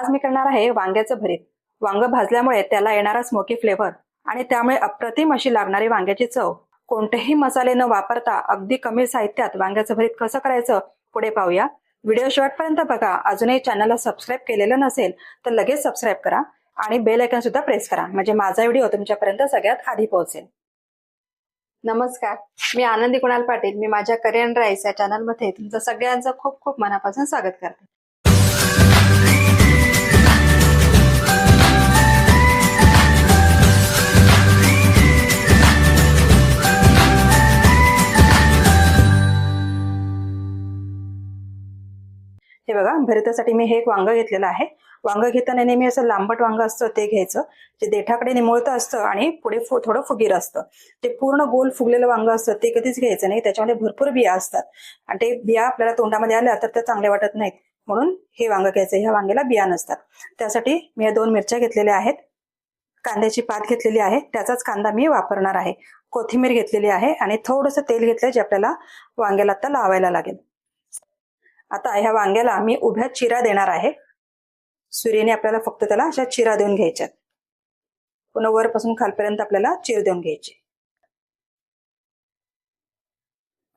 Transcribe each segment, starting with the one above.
आज मी करणार आहे वांग्याचं भरीत. वांग भाजल्यामुळे त्याला येणारा स्मोकी फ्लेवर आणि त्यामुळे अप्रतिम अशी लागणारी वांग्याची चव. कोणतेही मसाले न वापरता अगदी कमी साहित्यात वांग्याचं भरीत कसं करायचं पुढे पाहूया. व्हिडिओ शेवटपर्यंत बघा. अजूनही चॅनलला सबस्क्राईब केलेलं नसेल तर लगेच सबस्क्राईब करा आणि बेल आयकॉन सुद्धा प्रेस करा. म्हणजे माझा व्हिडिओ तुमच्यापर्यंत सगळ्यात आधी पोहोचेल. नमस्कार. मी आनंदी कुणाल पाटील. मी माझ्या करिअन राईस या चॅनलमध्ये तुमचं सगळ्यांचं खूप खूप मनापासून स्वागत करते. बघा भरतासाठी मी हे एक वांग घेतलेलं आहे. वांगं घेताना नेहमी असं लांबट वांग असतं ते घ्यायचं. जे देठाकडे निमुळतं असतं आणि पुढे फु थोडं फुगीर असतं. ते पूर्ण गोल फुगलेलं वांगं असतं ते कधीच घ्यायचं नाही. त्याच्यामध्ये भरपूर बिया असतात. आणि ते बिया आपल्याला तोंडामध्ये आल्या तर त्या चांगल्या वाटत नाहीत. म्हणून हे वांगं घ्यायचं. ह्या वांग्याला बिया नसतात. त्यासाठी मी या दोन मिरच्या घेतलेल्या आहेत. कांद्याची पात घेतलेली आहे. त्याचाच कांदा मी वापरणार आहे. कोथिंबीर घेतलेली आहे आणि थोडंसं तेल घेतलं जे आपल्याला वांग्याला आता लावायला लागेल. आता ह्या वांग्याला मी उभ्या चिरा देणार आहे. सुरीने आपल्याला फक्त त्याला अशा चिरा देऊन घ्यायच्यात पुन्हा वरपासून खालपर्यंत आपल्याला चिर देऊन घ्यायची.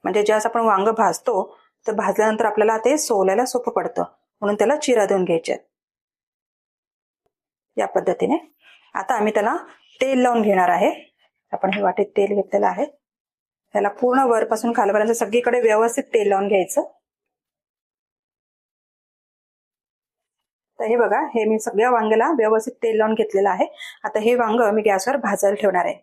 म्हणजे ज्यास आपण वांग भाजतो तर भाजल्यानंतर आपल्याला ते सोलायला सोपं पडतं. म्हणून त्याला चिरा देऊन घ्यायच्यात या पद्धतीने. आता आम्ही त्याला तेल लावून घेणार आहे. आपण हे वाटेत तेल घेतलेलं आहे. त्याला पूर्ण वरपासून खालपर्यंत सगळीकडे व्यवस्थित तेल लावून घ्यायचं. तर हे बघा हे मी सगळ्या वांग्याला व्यवस्थित तेल लावून घेतलेलं आहे. आता हे वांग मी गॅसवर भाजायला ठेवणार आहे.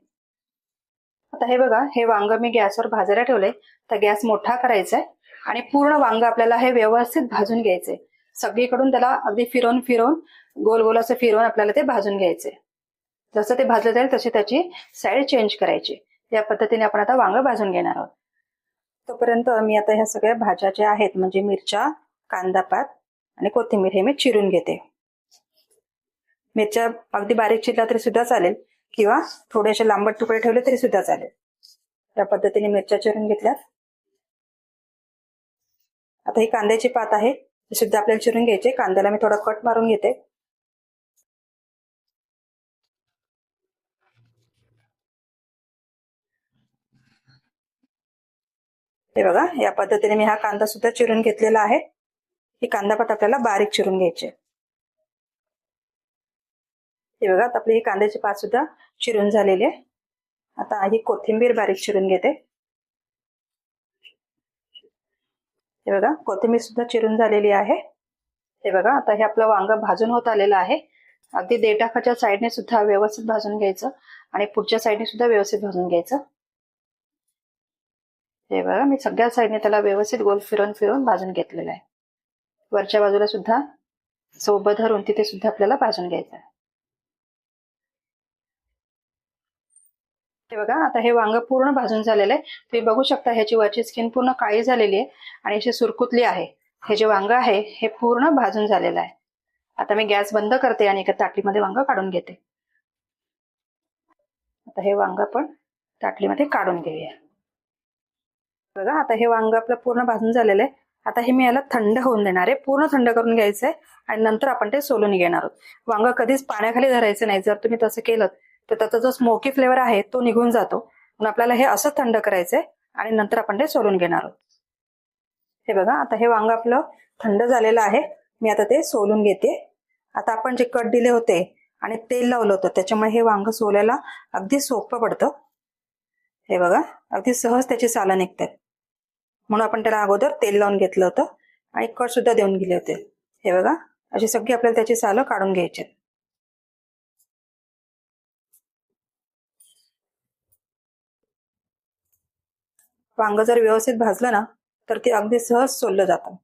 आता हे बघा हे वांग मी गॅसवर भाजायला ठेवलंय. तर गॅस मोठा करायचा आहे आणि पूर्ण वांग आपल्याला हे व्यवस्थित भाजून घ्यायचंय. सगळीकडून त्याला अगदी फिरवून फिरवून गोल गोल असं फिरवून आपल्याला ते भाजून घ्यायचंय. जसं ते भाजलं जाईल तशी त्याची साईड चेंज करायची. या पद्धतीने आपण आता वांग भाजून घेणार आहोत. तोपर्यंत मी आता ह्या सगळ्या भाज्या ज्या आहेत म्हणजे मिरच्या कांदापात आणि कोथिंबीर हे मी चिरून घेते. मिरच्या अगदी बारीक चिरल्या तरी सुद्धा चालेल किंवा थोडेसे लांबट तुकडे ठेवले तरी सुद्धा चालेल. त्या पद्धतीने मिरच्या चिरून घेतल्यात आता ही कांद्याची पात आहे ती सुद्धा आपल्याला चिरून घ्यायचे कांद्याला मी थोडा कट मारून घेते. हे बघा या पद्धतीने मी हा कांदा सुद्धा चिरून घेतलेला आहे. ही कांदा पात आपल्याला बारीक चिरून घ्यायचे. हे बघा आता आपली ही कांद्याची पात सुद्धा चिरून झालेली. आहे आता ही कोथिंबीर बारीक चिरून घेते. हे बघा कोथिंबीर सुद्धा चिरून झालेली आहे. हे बघा आता हे आपलं वांग भाजून होत आलेलं आहे. अगदी देटाखाच्या साईडने सुद्धा व्यवस्थित भाजून घ्यायचं आणि पुढच्या साईडने सुद्धा व्यवस्थित भाजून घ्यायचं. हे बघा मी सगळ्या साईडने त्याला व्यवस्थित गोल फिरून फिरून भाजून घेतलेलं आहे. वरच्या बाजूला सुद्धा सोबत धरून तिथे सुद्धा आपल्याला भाजून घ्यायचं आहे. हे बघा आता हे वांग पूर्ण भाजून झालेलं आहे. तुम्ही बघू शकता ह्याची वरची स्किन पूर्ण काळी झालेली आहे आणि अशी सुरकुतली आहे. हे जे वांग आहे हे पूर्ण भाजून झालेलं आहे. आता मी गॅस बंद करते आणि एका ताटलीमध्ये वांग काढून घेते. आता हे वांग आपण ताटलीमध्ये काढून घेऊया. बघा आता हे वांग आपलं पूर्ण भाजून झालेलं आहे. आता हे मी याला थंड होऊन देणार आहे. पूर्ण थंड करून घ्यायचं आहे आणि नंतर आपण ते सोलून घेणार आहोत. वांग कधीच पाण्याखाली धरायचं नाही. जर तुम्ही तसं केलं तर त्याचा जो स्मोकी फ्लेवर आहे तो निघून जातो. म्हणून आपल्याला हे असं थंड करायचंय आणि नंतर आपण ते सोलून घेणार आहोत. हे बघा आता हे वांग आपलं थंड झालेलं आहे. मी आता ते सोलून घेते. आता आपण जे कट दिले होते आणि तेल लावलं होतं त्याच्यामुळे हे वांग सोलायला अगदी सोपं पडतं. हे बघा अगदी सहज त्याची सालं निघतात. म्हणून आपण त्याला अगोदर तेल लावून घेतलं होतं आणि कट सुद्धा देऊन गेले होते. हे बघा अशी सगळी आपल्याला त्याची सालं काढून घ्यायची. वांग जर व्यवस्थित भाजलं ना तर ते अगदी सहज सोललं जातं.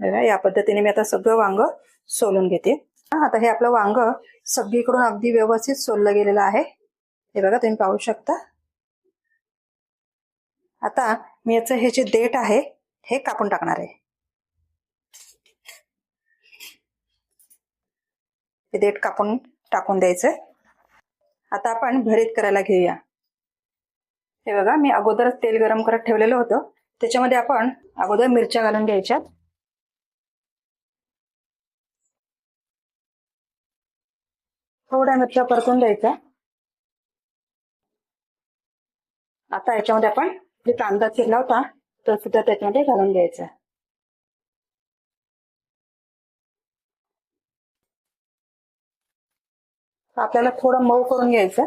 बघा या पद्धतीने मी आता सगळं वांग सोलून घेते. आता हे आपलं वांग सगळीकडून अगदी व्यवस्थित सोललं गेलेलं आहे. हे बघा तुम्ही पाहू शकता. आता मी याचं हे जे देठ आहे हे कापून टाकणार आहे. हे देठ कापून टाकून द्यायचं आता आपण भरीत करायला घेऊया. हे बघा मी अगोदरच तेल गरम करत ठेवलेलं होतं. त्याच्यामध्ये आपण अगोदर मिरच्या घालून घ्यायच्यात. थोड्या मिरच्या परतून द्यायच्या आता याच्यामध्ये आपण जे कांदा चिरला होता तो सुद्धा त्याच्यामध्ये घालून द्यायचा आपल्याला थोडं मऊ करून घ्यायचं.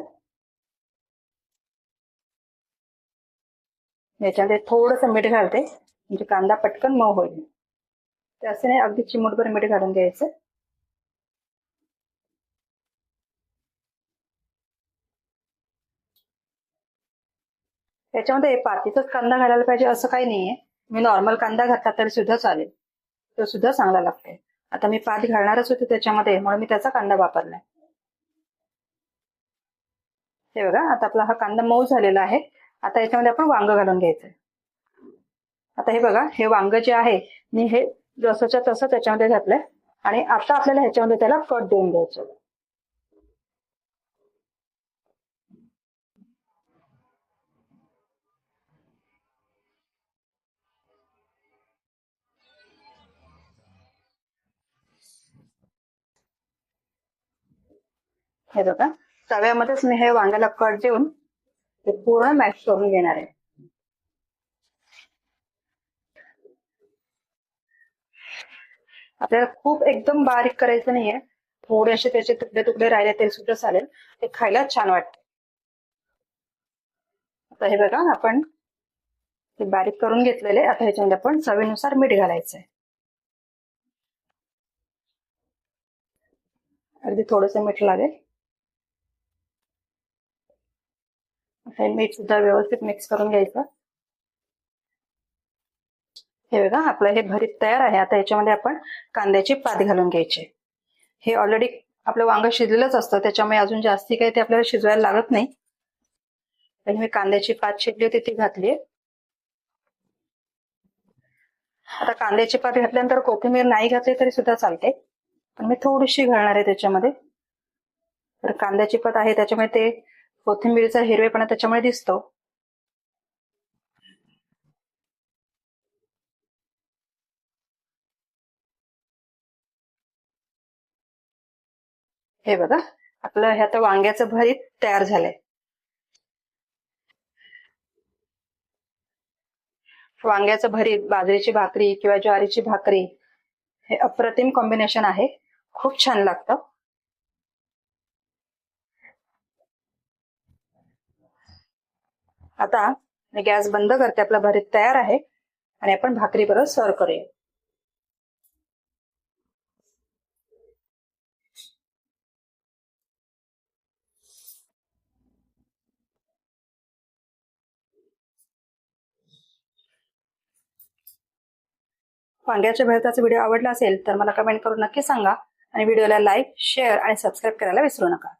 याच्यामध्ये थोडस मीठ घालते. म्हणजे कांदा पटकन मऊ होईल. ते नाही अगदी चिमूटभर मीठ घालून घ्यायचं. त्याच्यामध्ये पातीचाच कांदा घालायला पाहिजे असं काही नाहीये. मी नॉर्मल कांदा घातला तरी सुद्धा चालेल. तो सुद्धा चांगला लागतोय आता मी पात घालणारच होते त्याच्यामध्ये म्हणून मी त्याचा कांदा वापरलाय. हे बघा आता आपला हा कांदा मऊ झालेला आहे. आता याच्यामध्ये आपण वांग घालून घ्यायचंय. आता हे बघा हे वांग जे आहे मी हे जसंच्या तसं त्याच्यामध्ये घातलंय. आणि आता आपल्याला ह्याच्यामध्ये त्याला कट देऊन द्यायचं हे बघा. तव्यामध्येच मी हे वांग्याला कट देऊन ते पूर्ण मॅश करून घेणार आहे. आपल्याला खूप एकदम बारीक करायचं नाहीये. थोडेसे त्याचे तुकडे तुकडे राहिले तरी सुद्धा चालेल. ते खायला छान वाटते. आता हे बघा आपण ते बारीक करून घेतलेले. आता ह्याच्यामध्ये आपण चवीनुसार मीठ घालायचंय. अगदी थोडस मीठ लागेल. हे मीठ सुद्धा व्यवस्थित मिक्स करून घ्यायचं. हे बघा आपलं हे भरीत तयार आहे. आता याच्यामध्ये आपण कांद्याची पात घालून घ्यायची. हे ऑलरेडी आपलं वांग शिजलेलंच असतं. त्याच्यामुळे अजून जास्ती काही ते आपल्याला शिजवायला लागत नाही. तर मी कांद्याची पात शिजली होती ती घातली. आता कांद्याची पात घातल्यानंतर कोथिंबीर नाही घातली तरी सुद्धा चालते. पण मी थोडीशी घालणार आहे त्याच्यामध्ये. तर कांद्याची पात आहे त्याच्यामुळे ते कोथिंबीरचा हिरवेपणा त्याच्यामुळे दिसतो. हे बघा आपलं हे आता वांग्याचं भरीत तयार झालंय. वांग्याचं भरीत बाजरीची भाकरी किंवा ज्वारीची भाकरी हे अप्रतिम कॉम्बिनेशन आहे. खूप छान लागतं. आता मी गॅस बंद करते आपला भरीत तयार आहे. आणि आपण भाकरी बरोबर सर्व करूया. वांग्याच्या भरताचा व्हिडिओ आवडला असेल तर मला कमेंट करून नक्की सांगा. आणि व्हिडिओला लाईक शेअर आणि सबस्क्राईब करायला विसरू नका.